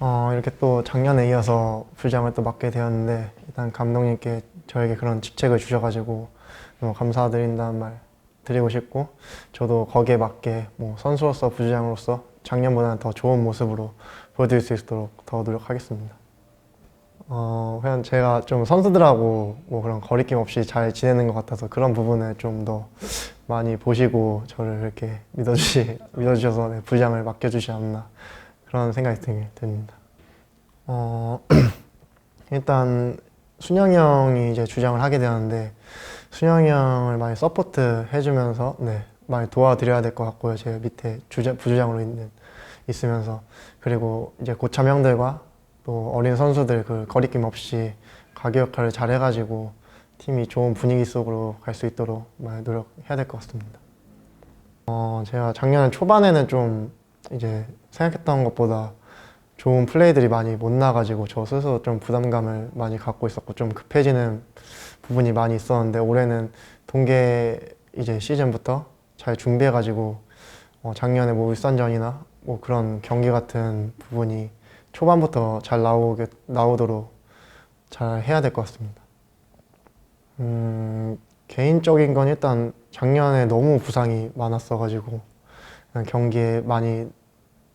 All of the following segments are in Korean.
어, 이렇게 또 작년에 이어서 부장을 또 맡게 되었는데 일단 감독님께 저에게 그런 직책을 주셔가지고 너무 감사드린다는 말 드리고 싶고 저도 거기에 맞게 뭐 선수로서 부주장으로서 작년보다는 더 좋은 모습으로 보여드릴 수 있도록 더 노력하겠습니다. 어, 그냥 제가 좀 선수들하고 뭐 그런 거리낌 없이 잘 지내는 것 같아서 그런 부분을 좀 더 많이 보시고 저를 이렇게 믿어주시, 믿어주셔서 네, 부장을 맡겨주시 않나 그런 생각이 드- 듭니다. 어, 일단 순영이 형이 이제 주장을 하게 되었는데 순영이 형을 많이 서포트 해주면서 네, 많이 도와드려야 될 것 같고요. 제 밑에 주자, 부주장으로 있는 있으면서 그리고 이제 고참 형들과 또 어린 선수들 그 거리낌 없이 가게 역할을 잘 해가지고 팀이 좋은 분위기 속으로 갈 수 있도록 많이 노력해야 될 것 같습니다. 어, 제가 작년 초반에는 좀 이제 생각했던 것보다 좋은 플레이들이 많이 못 나가지고 저 스스로 좀 부담감을 많이 갖고 있었고 좀 급해지는 부분이 많이 있었는데 올해는 동계 이제 시즌부터 잘 준비해가지고 어, 작년에 뭐 울산전이나 뭐 그런 경기 같은 부분이 초반부터 잘 나오게 나오도록 잘 해야 될 것 같습니다. 음, 개인적인 건 일단 작년에 너무 부상이 많았어가지고 경기에 많이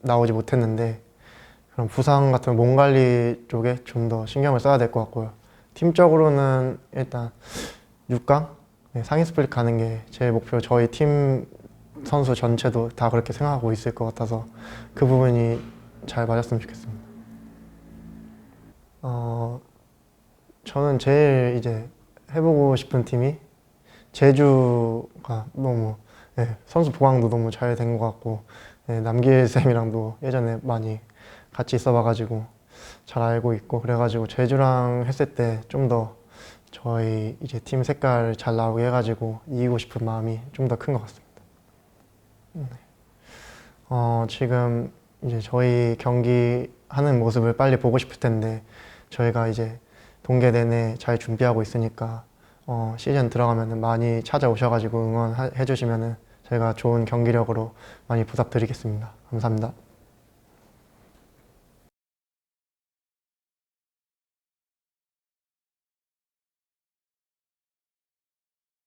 나오지 못했는데 그런 부상 같은 몸 관리 쪽에 좀 더 신경을 써야 될 것 같고요. 팀적으로는 일단 6강 네, 상위 스플릿 가는 게 제일 목표. 저희 팀 선수 전체도 다 그렇게 생각하고 있을 것 같아서 그 부분이 잘 맞았으면 좋겠습니다. 어, 저는 제일 이제 해보고 싶은 팀이 제주가 너무 네, 선수 보강도 너무 잘 된 것 같고 네, 남길 쌤이랑도 예전에 많이 같이 있어봐가지고 잘 알고 있고 그래가지고 제주랑 했을 때 좀 더 저희 이제 팀 색깔 잘 나오게 해가지고 이기고 싶은 마음이 좀 더 큰 것 같습니다. 네. 어, 지금 이제 저희 경기 하는 모습을 빨리 보고 싶을 텐데 저희가 이제 동계 내내 잘 준비하고 있으니까 어, 시즌 들어가면 많이 찾아오셔가지고 응원해 주시면 저 희가 좋은 경기력으로 많이 부탁드리겠습니다. 감사합니다.